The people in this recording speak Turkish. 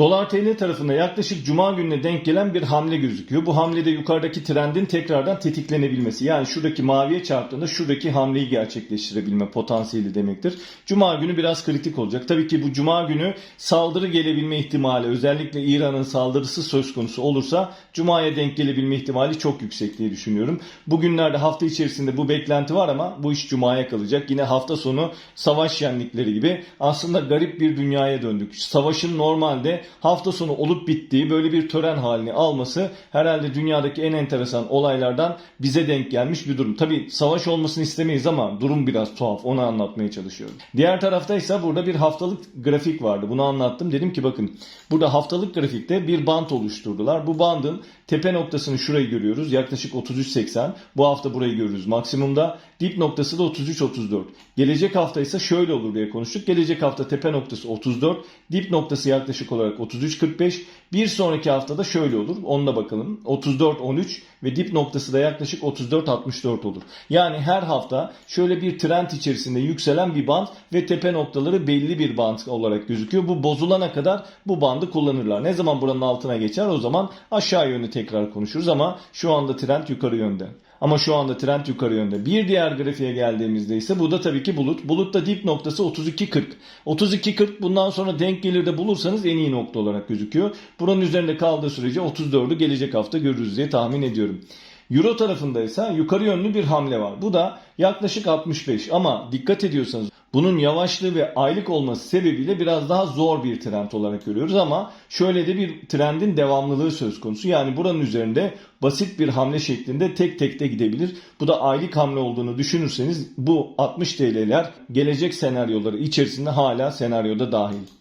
Dolar TL tarafında yaklaşık cuma gününe denk gelen bir hamle gözüküyor. Bu hamlede yukarıdaki trendin tekrardan tetiklenebilmesi. Yani şuradaki maviye çarptığında şuradaki hamleyi gerçekleştirebilme potansiyeli demektir. Cuma günü biraz kritik olacak. Tabii ki bu cuma günü saldırı gelebilme ihtimali özellikle İran'ın saldırısı söz konusu olursa cumaya denk gelebilme ihtimali çok yüksek diye düşünüyorum. Bugünlerde hafta içerisinde bu beklenti var ama bu iş cumaya kalacak. Yine hafta sonu savaş şenlikleri gibi aslında garip bir dünyaya döndük. Savaşın normalde hafta sonu olup bittiği böyle bir tören halini alması herhalde dünyadaki en enteresan olaylardan bize denk gelmiş bir durum. Tabi savaş olmasını istemeyiz ama durum biraz tuhaf onu anlatmaya çalışıyorum. Diğer tarafta ise burada bir haftalık grafik vardı bunu anlattım. Dedim ki bakın burada haftalık grafikte bir bant oluşturdular. Bu bandın tepe noktasını şurayı görüyoruz yaklaşık 33.80 bu hafta burayı görürüz maksimumda. Dip noktası da 33.34. Gelecek hafta ise şöyle olur diye konuştuk. Gelecek hafta tepe noktası 34, dip noktası yaklaşık olarak 33.45. Bir sonraki haftada şöyle olur. Onunla bakalım. 34.13 ve dip noktası da yaklaşık 34.64 olur. Yani her hafta şöyle bir trend içerisinde yükselen bir band ve tepe noktaları belli bir band olarak gözüküyor. Bu bozulana kadar bu bandı kullanırlar. Ne zaman buranın altına geçer o zaman aşağı yönlü tekrar konuşuruz ama şu anda trend yukarı yönde. Ama şu anda trend yukarı yönde. Bir diğer grafiğe geldiğimizde ise bu da tabii ki bulut. Bulutta dip noktası 32.40. 32.40 bundan sonra denk gelir de bulursanız en iyi nokta olarak gözüküyor. Buranın üzerinde kaldığı sürece 34'ü gelecek hafta görürüz diye tahmin ediyorum. Euro tarafında ise yukarı yönlü bir hamle var. Bu da yaklaşık 65 ama dikkat ediyorsanız bunun yavaşlığı ve aylık olması sebebiyle biraz daha zor bir trend olarak görüyoruz ama şöyle de bir trendin devamlılığı söz konusu. Yani buranın üzerinde basit bir hamle şeklinde tek tek de gidebilir. Bu da aylık hamle olduğunu düşünürseniz bu 60 TL'ler gelecek senaryoları içerisinde hala senaryoda dahil.